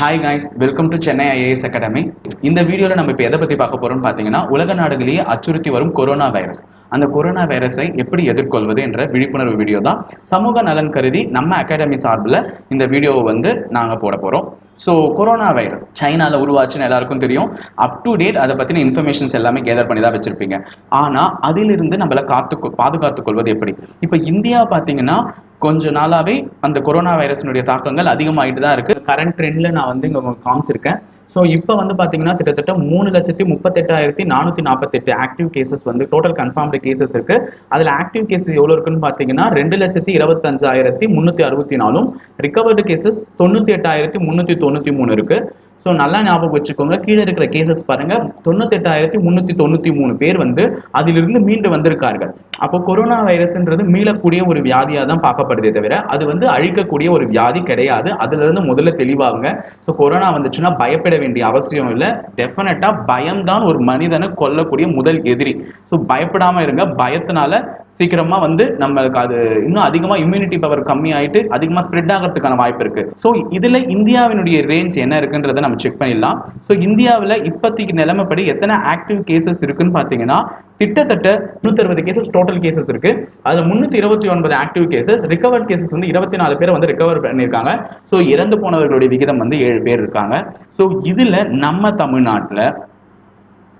Hi guys welcome to Chennai IAS academy இந்த வீடியோவில் நம்ம இப்போ எதை பற்றி பார்க்க போகிறோம்னு பார்த்தீங்கன்னா உலக நாடுகளையே அச்சுறுத்தி வரும் கொரோனா வைரஸ் அந்த கொரோனா வைரஸை எப்படி எதிர்கொள்வது என்ற விழிப்புணர்வு வீடியோ தான். சமூக நலன் கருதி நம்ம அகாடமி சார்பில் இந்த வீடியோவை வந்து நாங்கள் போட போகிறோம் ஸோ கொரோனா வைரஸ் சைனாவில் உருவாச்சுன்னு எல்லாருக்கும் தெரியும். அப் டு டேட் அதை பற்றின இன்ஃபர்மேஷன்ஸ் எல்லாமே கேதர் பண்ணி தான் வச்சுருப்பீங்க. ஆனால் அதிலிருந்து நம்மளை காத்து பாதுகாத்துக் கொள்வது எப்படி? இப்போ இந்தியா பார்த்தீங்கன்னா கொஞ்ச நாளாவே அந்த கொரோனா வைரஸினுடைய தாக்கங்கள் அதிகமாயிட்டு தான் இருக்கு. கரண்ட் ட்ரெண்ட்ல நான் வந்து இங்க காமிச்சிருக்கேன். ஸோ இப்போ வந்து பார்த்தீங்கன்னா கிட்டத்தட்ட மூணு லட்சத்தி முப்பத்தெட்டாயிரத்தி நானூற்றி நாற்பத்தெட்டு ஆக்டிவ் கேசஸ் வந்து டோட்டல் கன்ஃபார்ம்டு கேசஸ் இருக்கு. அதில் ஆக்டிவ் கேசஸ் எவ்வளோ இருக்குன்னு பார்த்தீங்கன்னா ரெண்டு லட்சத்தி இருபத்தஞ்சாயிரத்தி முந்நூற்றி அறுபத்தி நாலும். ரிகவர்டு கேசஸ் தொண்ணூற்றி எட்டாயிரத்தி முந்நூற்றி தொண்ணூற்றி மூணு இருக்குது ஸோ நல்லா ஞாபகம் வச்சுக்கோங்க. கீழே இருக்கிற கேசஸ் பாருங்க. தொண்ணூத்தெட்டாயிரத்தி முந்நூற்றி தொண்ணூற்றி மூணு பேர் வந்து அதிலிருந்து மீண்டு வந்திருக்கார்கள். அப்போ கொரோனா வைரஸ்ன்றது மீளக்கூடிய ஒரு வியாதியாக தான் பார்க்கப்படுதே தவிர அது வந்து அழிக்கக்கூடிய ஒரு வியாதி கிடையாது. அதுல இருந்து முதல்ல தெளிவாகுங்க. ஸோ கொரோனா வந்துச்சுன்னா பயப்பட வேண்டிய அவசியம் இல்லை. டெஃபினட்டா பயம்தான் ஒரு மனிதனை கொல்லக்கூடிய முதல் எதிரி. ஸோ பயப்படாம இருங்க. பயத்தினால சீக்கிரமா வந்து நம்மளுக்கு அது இன்னும் அதிகமா இம்யூனிட்டி பவர் கம்மி ஆயிட்டு அதிகமா ஸ்ப்ரெட் ஆகிறதுக்கான வாய்ப்பு இருக்கு. ஸோ இதுல இந்தியாவினுடைய ரேஞ்ச் என்ன இருக்குன்றதை நம்ம செக் பண்ணிடலாம். ஸோ இந்தியாவில் இப்போதைக்கு நிலைமைப்படி எத்தனை ஆக்டிவ் கேசஸ் இருக்குன்னு பார்த்தீங்கன்னா கிட்டத்தட்ட முன்னூத்தி அறுபது கேசஸ் டோட்டல் கேசஸ் இருக்கு. அதுல முன்னூத்தி இருபத்தி ஒன்பது ஆக்டிவ் கேசஸ் ரிகவர்ட் கேசஸ் வந்து இருபத்தி நாலு பேர் வந்து ரிகவர் பண்ணியிருக்காங்க. ஸோ இறந்து போனவர்களுடைய விகிதம் வந்து ஏழு பேர் இருக்காங்க. ஸோ இதுல நம்ம தமிழ்நாட்டில்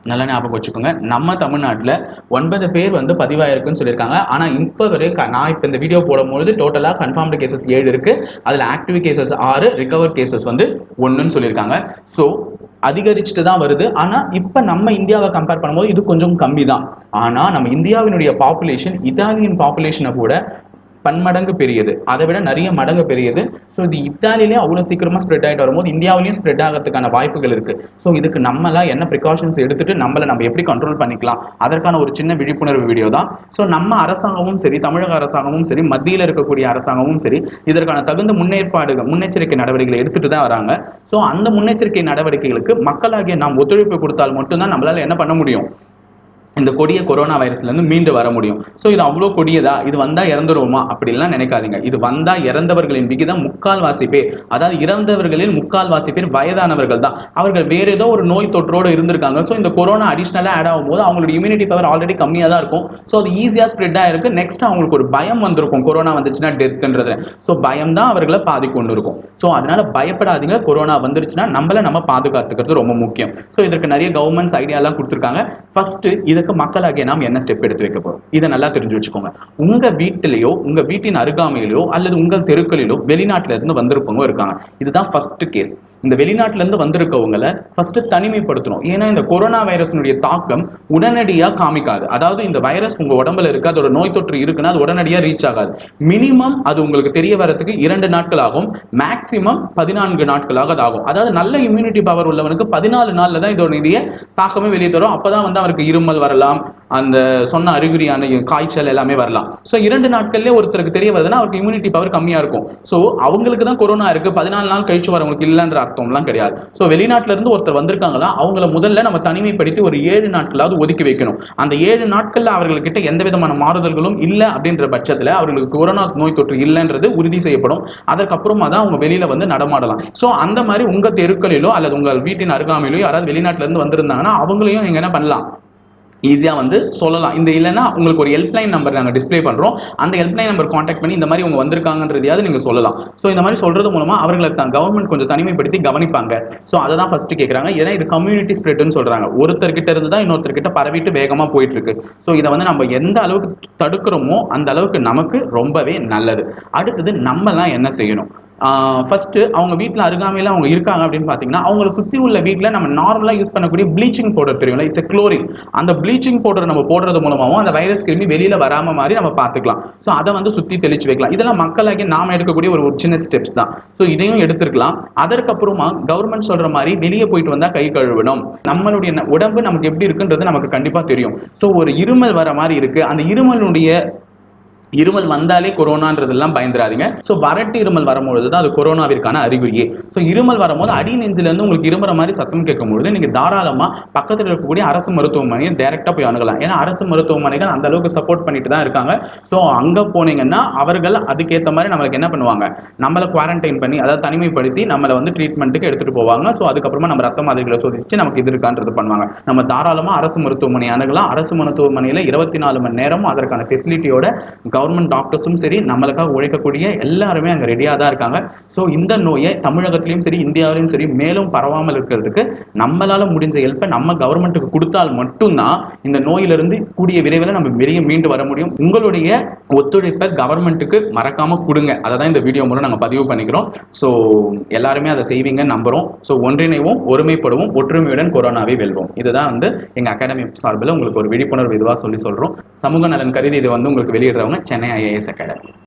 நல்லா ஞாபகம் வச்சுக்கோங்க. நம்ம தமிழ்நாட்டில் ஒன்பது பேர் வந்து பதிவாயிருக்குன்னு சொல்லியிருக்காங்க. ஆனால் இப்போ வரை நான் இப்போ இந்த வீடியோ போடும்பொழுது டோட்டலாக கன்ஃபார்ம்டு கேசஸ் ஏழு இருக்குது அதில் ஆக்டிவ் கேசஸ் ஆறு ரிகவர் கேசஸ் வந்து ஒன்றுன்னு சொல்லியிருக்காங்க. ஸோ அதிகரிச்சுட்டு தான் வருது. ஆனால் இப்போ நம்ம இந்தியாவை கம்பேர் பண்ணும்போது இது கொஞ்சம் கம்மி தான் ஆனால் நம்ம இந்தியாவினுடைய பாப்புலேஷன் இத்தாலியின் பாப்புலேஷனை கூட பன்மடங்கு பெரியது. அதை விட நிறைய மடங்கு பெரியது. ஸோ இது இத்தாலியிலே அவ்வளோ சீக்கிரமாக ஸ்ப்ரெட் ஆகிட்டு வரும்போது இந்தியாவிலையும் ஸ்ப்ரெட் ஆகிறதுக்கான வாய்ப்புகள் இருக்குது ஸோ இதுக்கு நம்மளாம் என்ன ப்ரிகாஷன்ஸ் எடுத்துட்டு நம்மளை நம்ம எப்படி கண்ட்ரோல் பண்ணிக்கலாம்? அதற்கான ஒரு சின்ன விழிப்புணர்வு வீடியோ தான். ஸோ நம்ம அரசாங்கமும் சரி தமிழக அரசாங்கமும் சரி மத்தியில் இருக்கக்கூடிய அரசாங்கமும் சரி இதற்கான தகுந்த முன்னேற்பாடுகள் முன்னெச்சரிக்கை நடவடிக்கைகளை எடுத்துட்டு தான் வராங்க. ஸோ அந்த முன்னெச்சரிக்கை நடவடிக்கைகளுக்கு மக்களாகிய நாம் ஒத்துழைப்பு கொடுத்தால் மட்டும்தான் நம்மளால் என்ன பண்ண முடியும்? இந்த கொடிய கொரோனா வைரஸ்லேருந்து மீண்டு வர முடியும். ஸோ இது அவ்வளோ கொடியதா? இது வந்தால் இறந்துருவோமா? அப்படின்லாம் நினைக்காதீங்க. இது வந்தால் இறந்தவர்களின் விகிதம் முக்கால்வாசி பேர். அதாவது இறந்தவர்களில் முக்கால்வாசி பேர் வயதானவர்கள் தான். அவர்கள் வேற ஏதோ ஒரு நோய் தொற்றோடு இருந்திருக்காங்க. ஸோ இந்த கொரோனா அடிஷ்னலாக ஆட் ஆகும்போது அவங்களோட இம்யூனிட்டி பவர் ஆல்ரெடி கம்மியாக தான் இருக்கும். ஸோ அது ஈஸியாக ஸ்ப்ரெட் ஆகிருக்கு நெக்ஸ்ட் அவங்களுக்கு ஒரு பயம் வந்திருக்கும். கொரோனா வந்துச்சுன்னா டெத்துன்றது ஸோ பயம் தான் அவர்களை பாதிக்கொண்டு இருக்கும். ஸோ அதனால பயப்படாதீங்க. கொரோனா வந்துருச்சுன்னா நம்மளை நம்ம பாதுகாத்துக்கிறது ரொம்ப முக்கியம். ஸோ இதற்கு நிறைய கவர்மெண்ட்ஸ் ஐடியாலாம் கொடுத்துருக்காங்க. ஃபர்ஸ்ட் இதுக்கு மக்களாகிய நாம் என்ன ஸ்டெப் எடுத்து வைக்க போறோம்? இதை நல்லா தெரிஞ்சு வச்சுக்கோங்க. உங்க வீட்டிலேயோ உங்க வீட்டின் அருகாமையிலோ அல்லது உங்கள் தெருக்களிலோ வெளிநாட்டில இருந்து வந்திருப்பவங்க இருக்காங்க. இதுதான் ஃபர்ஸ்ட் கேஸ் இந்த வெளிநாட்டிலேருந்து வந்திருக்கவங்களை ஃபஸ்ட்டு தனிமைப்படுத்தணும். ஏன்னா இந்த கொரோனா வைரஸினுடைய தாக்கம் உடனடியாக காமிக்காது. அதாவது இந்த வைரஸ் உங்கள் உடம்புல இருக்குது அதோட நோய் தொற்று இருக்குன்னா அது உடனடியாக ரீச் ஆகாது. மினிமம் அது உங்களுக்கு தெரிய வரதுக்கு இரண்டு நாட்கள் ஆகும் மேக்சிமம் பதினான்கு நாட்களாக அது ஆகும். அதாவது நல்ல இம்யூனிட்டி பவர் உள்ளவனுக்கு பதினாலு நாளில் தான் இதோடைய தாக்கமே வெளியே தரும். அப்போ தான் வந்து அவருக்கு இருமல் வரலாம். அந்த சொன்ன அறிகுறியான காய்ச்சல் எல்லாமே வரலாம். ஸோ இரண்டு நாட்கள்லேயே ஒருத்தருக்கு தெரிய வருதுன்னா அவருக்கு இம்யூனிட்டி பவர் கம்மியாக இருக்கும். ஸோ அவங்களுக்கு தான் கொரோனா இருக்குது பதினாலு நாள் கழிச்சு வரவங்களுக்கு இல்லைன்ற அர்த்தம்லாம் கிடையாது. ஸோ வெளிநாட்டிலேருந்து ஒருத்தர் வந்திருக்காங்களா அவங்கள முதல்ல நம்ம தனிமைப்படுத்தி ஒரு ஏழு நாட்களாவது ஒதுக்கி வைக்கணும். அந்த ஏழு நாட்களில் அவர்கள்கிட்ட எந்த விதமான மாறுதல்களும் இல்லை அப்படின்ற பட்சத்தில் அவர்களுக்கு கொரோனா நோய் தொற்று இல்லைன்றது உறுதி செய்யப்படும். அதற்கப்புறமா தான் அவங்க வெளியில் வந்து நடமாடலாம். ஸோ அந்த மாதிரி உங்கள் தெருக்களிலோ அல்லது உங்கள் வீட்டின் அருகாமையிலோ யாராவது வெளிநாட்டிலேருந்து வந்திருந்தாங்கன்னா அவங்களையும் நீங்கள் என்ன பண்ணலாம்? ஈஸியாக வந்து சொல்லலாம். இந்த இல்லைன்னா உங்களுக்கு ஒரு ஹெல்ப்லைன் நம்பர் நாங்கள் டிஸ்ப்ளே பண்ணுறோம் அந்த ஹெல்ப்லைன் நம்பர் காண்டாக்ட் பண்ணி இந்த மாதிரி அவங்க வந்திருக்காங்கன்றதையாவது நீங்கள் சொல்லலாம். ஸோ இந்த மாதிரி சொல்கிறது மூலமாக அவர்களை தான் கவர்மெண்ட் கொஞ்சம் தனிமைப்படுத்தி கவனிப்பாங்க. ஸோ அதை தான் ஃபஸ்ட்டு கேட்குறாங்க ஏன்னா இது கம்யூனிட்டி ஸ்ப்ரெட்னு சொல்கிறாங்க ஒருத்தர்கிட்ட இருந்து தான் இன்னொருத்தர்கிட்ட பரவிட்டு வேகமாக போயிட்டு இருக்கு ஸோ இதை வந்து நம்ம எந்த அளவுக்கு தடுக்கிறோமோ அந்த அளவுக்கு நமக்கு ரொம்பவே நல்லது. அடுத்தது நம்மலாம் என்ன செய்யணும்? ஃபஸ்ட்டு அவங்க வீட்டில் அருகாமையில் அவங்க இருக்காங்க அப்படின்னு பார்த்தீங்கன்னா அவங்களை சுற்றி உள்ள வீட்டில் நம்ம நார்மலாக யூஸ் பண்ணக்கூடிய ப்ளீச்சிங் பவுடர் தெரியும்ல? இட்ஸ் குளோரின் அந்த ப்ளீச்சிங் பவுடர் நம்ம போடுறது மூலமாகவும் அந்த வைரஸ் கிருமி வெளியில் வராம மாதிரி நம்ம பார்த்துக்கலாம் ஸோ அதை வந்து சுற்றி தெளிச்சு வைக்கலாம். இதெல்லாம் மக்களாகி நாம் எடுக்கக்கூடிய ஒரு சின்ன ஸ்டெப்ஸ் தான். ஸோ இதையும் எடுத்துருக்கலாம். அதற்கப்புறமா கவர்மெண்ட் சொல்கிற மாதிரி வெளியே போயிட்டு வந்தால் கை கழுவணும். நம்மளுடைய உடம்பு நமக்கு எப்படி இருக்குன்றது நமக்கு கண்டிப்பாக தெரியும். ஸோ ஒரு இருமல் வர மாதிரி இருக்குது அந்த இருமலுடைய இருமல் வந்தாலே கொரோனான்றதெல்லாம் பயந்துடாதீங்க. ஸோ வறட்டு இருமல் வரும்பொழுது தான் அது கொரோனாவிற்கான அறிகுறியே. ஸோ இருமல் வரும்போது அடி நெஞ்சிலேருந்து உங்களுக்கு இருமுற மாதிரி சத்தம் கேட்கும்பொழுது நீங்கள் தாராளமாக பக்கத்தில் இருக்கக்கூடிய அரசு மருத்துவமனையை டைரெக்டாக போய் அணுகலாம். ஏன்னா அரசு மருத்துவமனைகள் அந்த அளவுக்கு சப்போர்ட் பண்ணிட்டு தான் இருக்காங்க. ஸோ அங்கே போனீங்கன்னா அவர்கள் அதுக்கேற்ற மாதிரி நம்மளுக்கு என்ன பண்ணுவாங்க? நம்மளை குவாரண்டைன் பண்ணி அதாவது தனிமைப்படுத்தி நம்மளை வந்து ட்ரீட்மெண்ட்டுக்கு எடுத்துகிட்டு போவாங்க. ஸோ அதுக்கப்புறமா நம்ம ரத்த மாதிரிகளை சோதிச்சு நமக்கு இது இருக்கான்றது பண்ணுவாங்க. நம்ம தாராளமாக அரசு மருத்துவமனை அணுகலாம். அரசு மருத்துவமனையில் இருபத்தி நாலு மணி நேரமும் அதற்கான ஃபெசிலிட்டியோட கவர்மெண்ட் டாக்டர்ஸும் சரி நம்மளுக்காக உழைக்கக்கூடிய எல்லாருமே அங்கே ரெடியாக தான் இருக்காங்க. ஸோ இந்த நோயை தமிழகத்திலையும் சரி இந்தியாவிலையும் சரி மேலும் பரவாமல் இருக்கிறதுக்கு நம்மளால முடிஞ்ச ஹெல்ப்பை நம்ம கவர்மெண்ட்டுக்கு கொடுத்தால் மட்டும்தான் இந்த நோயிலிருந்து கூடிய விரைவில் நம்ம வெளியே மீண்டு வர முடியும். உங்களுடைய ஒத்துழைப்பை கவர்மெண்ட்டுக்கு மறக்காம கொடுங்க. அதை தான் இந்த வீடியோ மூலம் நாங்கள் பதிவு பண்ணிக்கிறோம். ஸோ எல்லாருமே அதை செய்வீங்கன்னு நம்புகிறோம் ஸோ ஒன்றிணைவோம் ஒருமைப்படுவோம் ஒற்றுமையுடன் கொரோனாவை வெல்வோம். இதுதான் வந்து எங்கள் அகாடமி சார்பில் உங்களுக்கு ஒரு விழிப்புணர்வு இதுவாக சொல்லி சொல்கிறோம் சமூக நலன் கருதி இது வந்து உங்களுக்கு வெளியிடுறவங்க சென்னை ஐஏஎஸ் அகாடமி